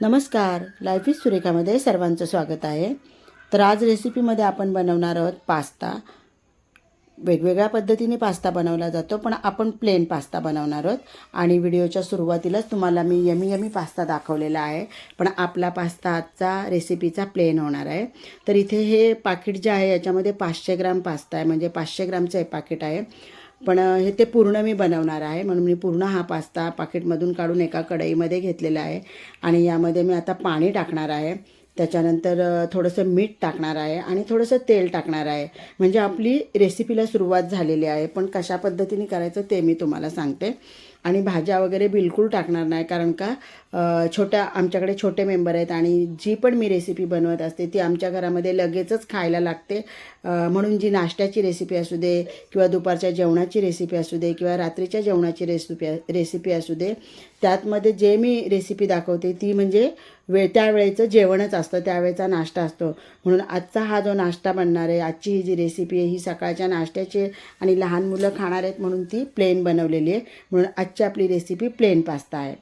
नमस्कार. Life is सुरेखामध्ये सर्वांचं स्वागत आहे. तर आज रेसिपीमध्ये आपण बनवणार आहोत पास्ता. वेगवेगळ्या पद्धतीने पास्ता बनवला जातो पण आपण प्लेन पास्ता बनवणार आहोत. आणि व्हिडिओच्या सुरुवातीलाच तुम्हाला मी यमी यमी पास्ता दाखवलेला आहे पण आपला पास्ता आजचा रेसिपीचा प्लेन होणार आहे. तर इथे हे पाकिट जे आहे याच्यामध्ये पाचशे ग्राम पास्ता आहे म्हणजे पाचशे ग्रामचं हे पाकिट आहे. पण हे ते पूर्ण मी बनवणार आहे. म्हणून मी पूर्ण हा पास्ता पाकिटमधून काढून एका कढईमध्ये घेतलेला आहे. आणि यामध्ये मी आता पाणी टाकणार आहे. त्याच्यानंतर थोडंसं मीठ टाकणार आहे आणि थोडंसं तेल टाकणार आहे. म्हणजे आपली रेसिपीला सुरुवात झालेली आहे. पण कशा पद्धतीने करायचं ते मी तुम्हाला सांगते. आणि भाज्या वगैरे बिलकुल टाकणार नाही कारण का छोट्या आमच्याकडे छोटे मेंबर आहेत आणि जी पण मी रेसिपी बनवत असते ती आमच्या घरामध्ये लगेचच खायला लागते. म्हणून जी नाश्त्याची रेसिपी असू दे किंवा दुपारच्या जेवणाची रेसिपी असू दे किंवा रात्रीच्या जेवणाची रेसिपी रेसिपी असू दे त्यातमध्ये जे मी रेसिपी दाखवते ती म्हणजे वेळ त्यावेळेचं जेवणच असतं त्यावेळेचा नाश्ता असतो. म्हणून आजचा हा जो नाश्ता बनणार आहे आजची ही जी रेसिपी आहे ही सकाळच्या नाश्त्याची आणि लहान मुलं खाणार आहेत म्हणून ती प्लेन बनवलेली आहे. म्हणून आजची आपली रेसिपी प्लेन पास्ता आहे.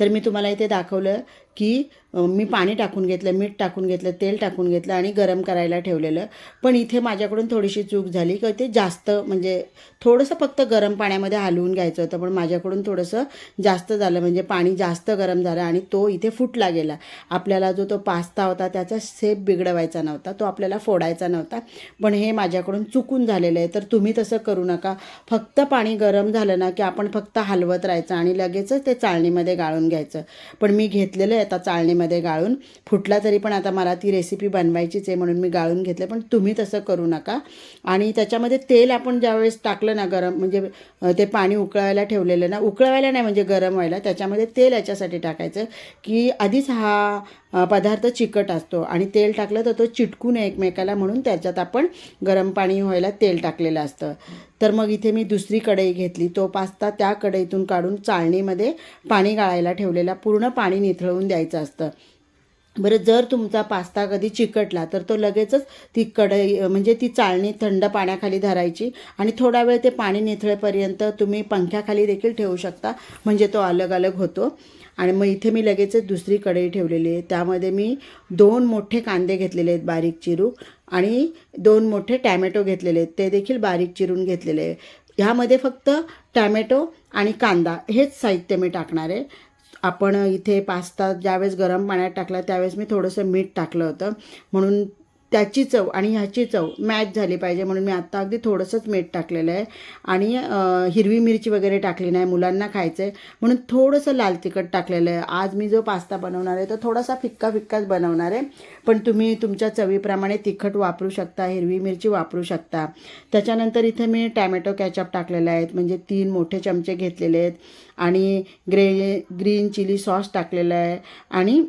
तर मी तुम्हाला इथे दाखवलं की मी पाणी टाकून घेतलं मीठ टाकून घेतलं तेल टाकून घेतलं आणि गरम करायला ठेवलेलं. पण इथे माझ्याकडून थोडीशी चूक झाली की ते जास्त म्हणजे थोडंसं फक्त गरम पाण्यामध्ये हलवून घ्यायचं होतं पण माझ्याकडून थोडंसं जास्त झालं. म्हणजे पाणी जास्त गरम झालं आणि तो इथे फुटला गेला. आपल्याला जो तो पास्ता होता त्याचा सेप बिघडवायचा नव्हता तो आपल्याला फोडायचा नव्हता. पण हे माझ्याकडून चुकून झालेलं आहे. तर तुम्ही तसं करू नका. फक्त पाणी गरम झालं ना की आपण फक्त हलवत राहायचं आणि लगेचच ते चाळणीमध्ये गाळून घ्यायचं. पण मी घेतलेलं आहे आता चाळणीमध्ये गाळून. फुटला तरी पण आता मला ती रेसिपी बनवायचीच आहे म्हणून मी गाळून घेतलं पण तुम्ही तसं करू नका. आणि त्याच्यामध्ये तेल आपण ज्यावेळेस टाकलं ना गरम म्हणजे ते पाणी उकळायला ठेवलेलं ना उकळवायला नाही म्हणजे गरम व्हायला त्याच्यामध्ये तेल याच्यासाठी टाकायचं की आधीच हा पदार्थ चिकट असतो आणि तेल टाकलं तर तो चिटकू नये एकमेकाला म्हणून त्याच्यात आपण गरम पाणी व्हायला तेल टाकलेलं असतं. तर मग इथे मी दुसरी कढई घेतली. तो पास्ता त्या कढईतून काढून चाळणीमध्ये पाणी गाळायला ठेवलेला. पूर्ण पाणी निथळवून द्यायचं असतं. बरं जर तुमचा पास्ता कधी चिकटला तर तो लगेचच ती कढई म्हणजे ती चाळणी थंड पाण्याखाली धरायची आणि थोडा वेळ ते पाणी निथळेपर्यंत तुम्ही पंख्याखाली देखील ठेवू शकता म्हणजे तो अलग अलग होतो. आणि मग इथे मी लगेचच दुसरी कढई ठेवलेली आहे. त्यामध्ये मी दोन मोठे कांदे घेतलेले आहेत बारीक चिरून आणि दोन मोठे टॅमॅटो घेतलेले आहेत. ते देखील बारीक चिरून घेतलेले आहे. ह्यामध्ये फक्त टॅमॅटो आणि कांदा हेच साहित्य मी टाकणार आहे. आपण इथे पास्ता ज्यावेळेस गरम पाण्यात टाकला त्यावेळेस मी थोडंसं मीठ टाकलं होतं. म्हणून त्याची चव आणि ह्याची चव मॅच झाली पाहिजे म्हणून मी आत्ता अगदी थोडंसंच मीठ टाकलेलं आहे. आणि हिरवी मिरची वगैरे टाकली नाही मुलांना खायचं आहे म्हणून थोडंसं लाल तिखट टाकलेलं आहे. आज मी जो पास्ता बनवणार आहे तो थोडासा फिक्का फिक्काच बनवणार आहे. पण तुम्ही तुमच्या चवीप्रमाणे तिखट वापरू शकता हिरवी मिरची वापरू शकता. त्याच्यानंतर इथे मी टॅमॅटो कॅचअप टाकलेला आहेत म्हणजे तीन मोठे चमचे घेतलेले आहेत. आणि ग्रे ग्रीन चिली सॉस टाकलेला आहे. आणि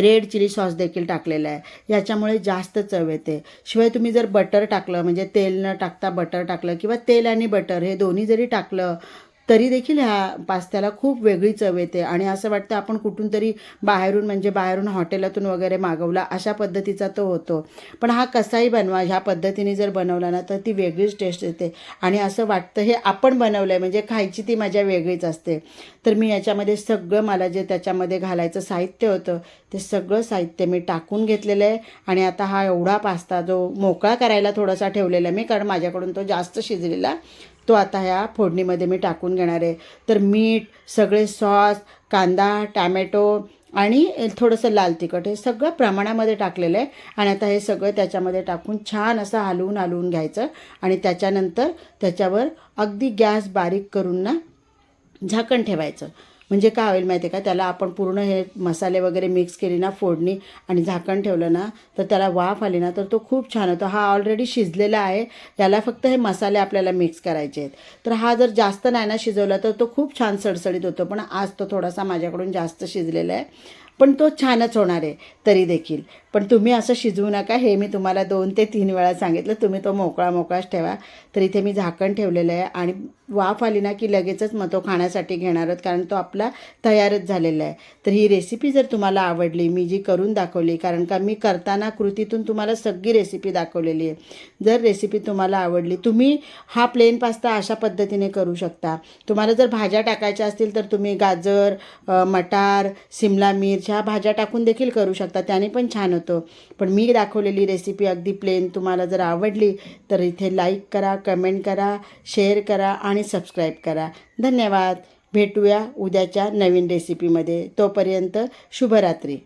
रेड चिली सॉस देखील टाकलेला आहे. याच्यामुळे जास्त चव येते. शिवाय तुम्ही जर बटर टाकलं म्हणजे तेल न टाकता बटर टाकलं किंवा तेल आणि बटर हे दोन्ही जरी टाकलं तरी देखील ह्या पास्त्याला खूप वेगळी चव येते. आणि असं वाटतं आपण कुठून तरी बाहेरून म्हणजे बाहेरून हॉटेलातून वगैरे मागवला अशा पद्धतीचा तो होतो. पण हा कसाही बनवा ह्या पद्धतीने जर बनवला ना तर ती वेगळीच टेस्ट येते. आणि असं वाटतं हे आपण बनवलं आहे म्हणजे खायची ती मजा वेगळीच असते. तर मी याच्यामध्ये सगळं मला जे त्याच्यामध्ये घालायचं साहित्य होतं ते सगळं साहित्य मी टाकून घेतलेलं आहे. आणि आता हा एवढा पास्ता जो मोकळा करायला थोडासा ठेवलेला आहे मी कारण माझ्याकडून तो जास्त शिजलेला तो आता ह्या फोडणीमध्ये मी टाकून घेणार आहे. तर मीठ सगळे सॉस कांदा टॅमॅटो आणि थोडंसं लाल तिखट हे सगळं प्रमाणामध्ये टाकलेलं आहे. आणि आता हे सगळं त्याच्यामध्ये टाकून छान असं हलवून हलवून घ्यायचं. आणि त्याच्यानंतर त्याच्यावर अगदी गॅस बारीक करून ना झाकण ठेवायचं. म्हणजे काय होईल माहिती आहे का? त्याला आपण पूर्ण हे मसाले वगैरे मिक्स केली ना फोडणी आणि झाकण ठेवलं ना तर त्याला वाफ आली ना तर तो खूप छान होतो. हा ऑलरेडी शिजलेला आहे. याला फक्त हे मसाले आपल्याला मिक्स करायचे आहेत. तर हा जर जास्त नाही ना शिजवला तर तो खूप छान सडसडीत होतो. पण आज तो थोडासा माझ्याकडून जास्त शिजलेला आहे. पण तो छानच होणार आहे तरी देखील. पण तुम्ही असं शिजवू नका हे मी तुम्हाला दोन ते तीन वेळा सांगितलं तुम्ही तो मोकळा मोकळाच ठेवा. तर इथे मी झाकण ठेवलेलं आहे आणि वाफ आली ना की लगेचच मग तो खाण्यासाठी घेणार आहोत कारण तो आपला तयारच झालेला आहे. तर ही रेसिपी जर तुम्हाला आवडली मी जी करून दाखवली कारण का मी करताना कृतीतून तुम्हाला सगळी रेसिपी दाखवलेली आहे. जर रेसिपी तुम्हाला आवडली तुम्ही हा प्लेन पास्ता अशा पद्धतीने करू शकता. तुम्हाला जर भाज्या टाकायच्या असतील तर तुम्ही गाजर मटार सिमला मिर्च ह्या भाज्या टाकून देखील करू शकता. त्याने पण छान होतो. पण मी दाखवलेली रेसिपी अगदी प्लेन तुम्हाला जर आवडली तर इथे लाईक करा कमेंट करा शेअर करा आणि सबस्क्राईब करा. धन्यवाद. भेटूया उद्याच्या नवीन रेसिपीमध्ये तोपर्यंत शुभरात्री.